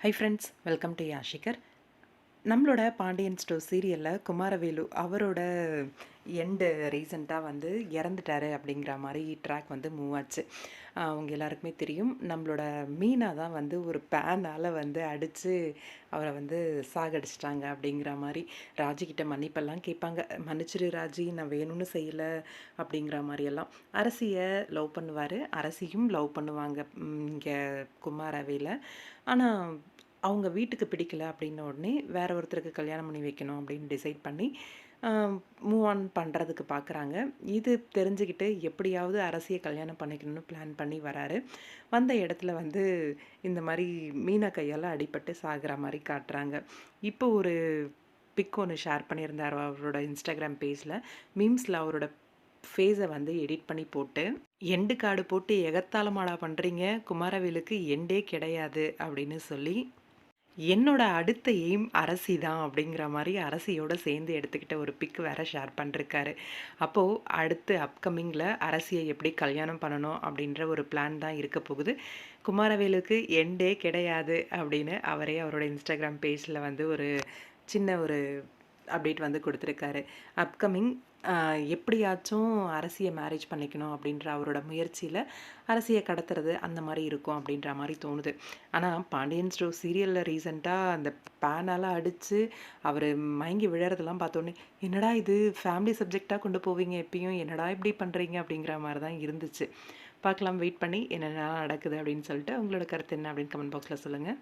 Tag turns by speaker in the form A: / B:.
A: High friends welcome to யாஷிகர் நம்மளோட Pandian store சீரியலில் குமாரவேலு அவரோட எண்டு ரீசெண்டாக வந்து இறந்துட்டாரு அப்படிங்கிற மாதிரி ட்ராக் வந்து மூவ் ஆச்சு. அவங்க எல்லாருக்குமே தெரியும். நம்மளோட மீனா தான் வந்து ஒரு பேனால் வந்து அடித்து அவரை வந்து சாகடிச்சிட்டாங்க அப்படிங்கிற மாதிரி ராஜிக்கிட்ட மன்னிப்பெல்லாம் கேட்பாங்க. மன்னிச்சிரு ராஜி நான் வேணும்னு செய்யலை அப்படிங்கிற மாதிரியெல்லாம். அரசியை லவ் பண்ணுவார். அரசியும் லவ் பண்ணுவாங்க இங்கே குமாரவையில் ஆனால் அவங்க வீட்டுக்கு பிடிக்கல அப்படின்ன உடனே வேற ஒருத்தருக்கு கல்யாணம் பண்ணி வைக்கணும் அப்படின்னு டிசைட் பண்ணி மூவ் ஆன் பண்ணுறதுக்கு பார்க்குறாங்க இது தெரிஞ்சுக்கிட்டு எப்படியாவது அரசியை கல்யாணம் பண்ணிக்கணும்னு பிளான் பண்ணி வராரு. வந்த இடத்துல வந்து இந்த மாதிரி மீனா கையால் அடிபட்டு சாகிற மாதிரி காட்டுறாங்க. இப்போ ஒரு பிக் ஒன்று ஷேர் பண்ணியிருந்தார் அவரோட இன்ஸ்டாகிராம் பேஜில் மீம்ஸில் அவரோட ஃபேஸை வந்து எடிட் பண்ணி போட்டு எண்டு கார்டு போட்டு எகத்தாளமாடா பண்ணுறீங்க குமாரவேலுக்கு எண்டே கிடையாது அப்படின்னு சொல்லி என்னோட அடுத்த எய்ம் அரசி தான் அப்படிங்கிற மாதிரி அரசியோட சேர்ந்து எடுத்துக்கிட்ட ஒரு பிக் வேற ஷேர் பண்ணிருக்காரு. அப்போது அடுத்து அப்கமிங்கில் அரசியை எப்படி கல்யாணம் பண்ணணும் அப்படின்ற ஒரு பிளான் தான் இருக்க போகுது. குமாரவேலுக்கு எண்டே கிடையாது அப்படின்னு அவரே அவரோட இன்ஸ்டாகிராம் பேஜில் வந்து ஒரு சின்ன ஒரு அப்டேட் வந்து கொடுத்துருக்காரு. அப்கமிங் எப்படியாச்சும் அரசியை மேரேஜ் பண்ணிக்கணும் அப்படின்ற அவரோட முயற்சியில் அரசியை கடத்துறது அந்த மாதிரி இருக்கும் அப்படின்ற மாதிரி தோணுது. ஆனால் பாண்டியன் ஸ்டோ சீரியலில் ரீசெண்டாக அந்த பேனால் அடித்து அவர் மயங்கி விழறதெல்லாம் பார்த்தோன்னே என்னடா இது? ஃபேமிலி சப்ஜெக்டாக கொண்டு போவீங்க எப்பயும்? என்னடா இப்படி பண்ணுறீங்க அப்படிங்கிற மாதிரி தான் இருந்துச்சு. பார்க்கலாம் வெயிட் பண்ணி என்னென்ன நடக்குது அப்படின்னு சொல்லிட்டு உங்களோட கருத்து என்ன அப்படின்னு கமெண்ட் பாக்ஸில் சொல்லுங்கள்